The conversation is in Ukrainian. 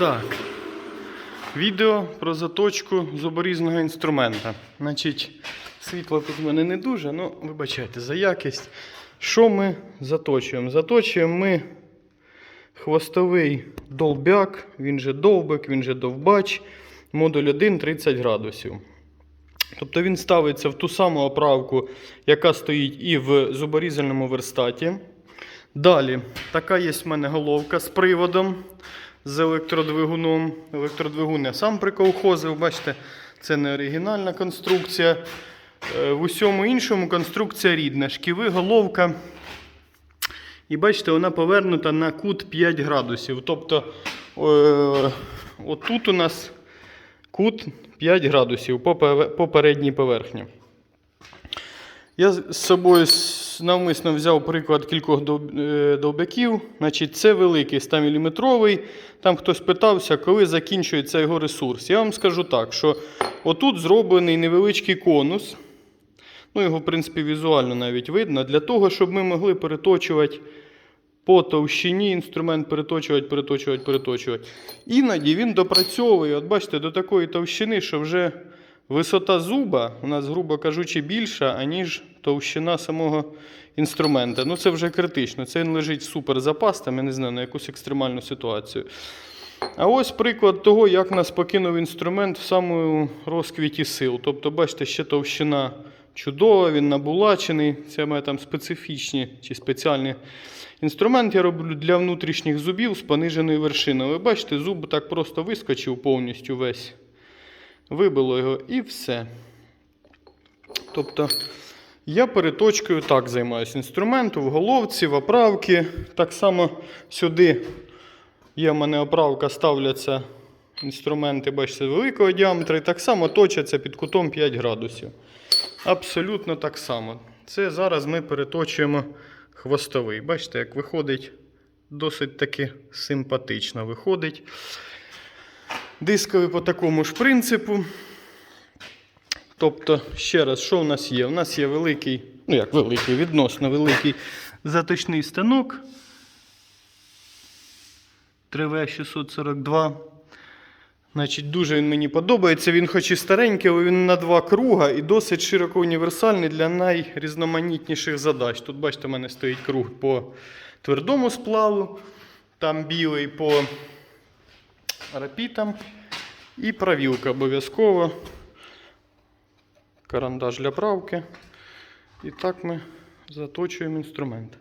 Так. Відео про заточку зуборізного інструмента. Значить, світло тут в мене не дуже, ну вибачайте за якість. Що ми заточуємо? Заточуємо ми хвостовий долбяк, він же довбик, він же довбач, модуль 1 30 градусів. Тобто він ставиться в ту саму оправку, яка стоїть і в зуборізальному верстаті. Далі, така є в мене головка з приводом, з електродвигуном. Електродвигун я сам приколхозив, бачите, це не оригінальна конструкція. Е, В усьому іншому конструкція рідна. Шківи, головка. І бачите, вона повернута на кут 5 градусів. Тобто, е, отут у нас кут 5 градусів по передній поверхні. Я з собою навмисно взяв приклад кількох е, довбяків. Значить, це великий 100 мм. Там хтось питався, коли закінчується його ресурс. Я вам скажу так, що отут зроблений невеличкий конус. Ну, його, в принципі, візуально навіть видно, для того, щоб ми могли переточувати по товщині інструмент переточувати, переточувати, переточувати. Іноді він допрацьовує, от бачите, до такої товщини, що вже висота зуба у нас, грубо кажучи, більша, аніж товщина самого інструмента. Ну це вже критично. Це він лежить супер запас, там, я не знаю, на якусь екстремальну ситуацію. А ось приклад того, як нас покинув інструмент в самому розквіті сил. Тобто, бачите, ще товщина чудова, він набулачений. Це має там специфічні чи спеціальні інструменти я роблю для внутрішніх зубів з пониженою вершиною. Ви бачите, зуб так просто вискочив повністю весь. Вибило його і все. Тобто, я переточкою так займаюся інструменту в головці, в оправці. Так само сюди є в мене оправка, ставляться інструменти, бачите, великого діаметра, і так само точаться під кутом 5 градусів. Абсолютно так само. Це зараз ми переточуємо хвостовий. Бачите, як виходить досить таки симпатично виходить. Дисковий по такому ж принципу. Тобто, ще раз, що у нас є? У нас є великий, ну як великий, відносно великий заточний станок. 3В642. Значить, дуже він мені подобається. Він хоч і старенький, але він на два круга і досить широко універсальний для найрізноманітніших задач. Тут, бачите, у мене стоїть круг по твердому сплаву, там білий по рапітам і правілка обов'язково. Карандаш для правки. І так ми заточуємо інструмент.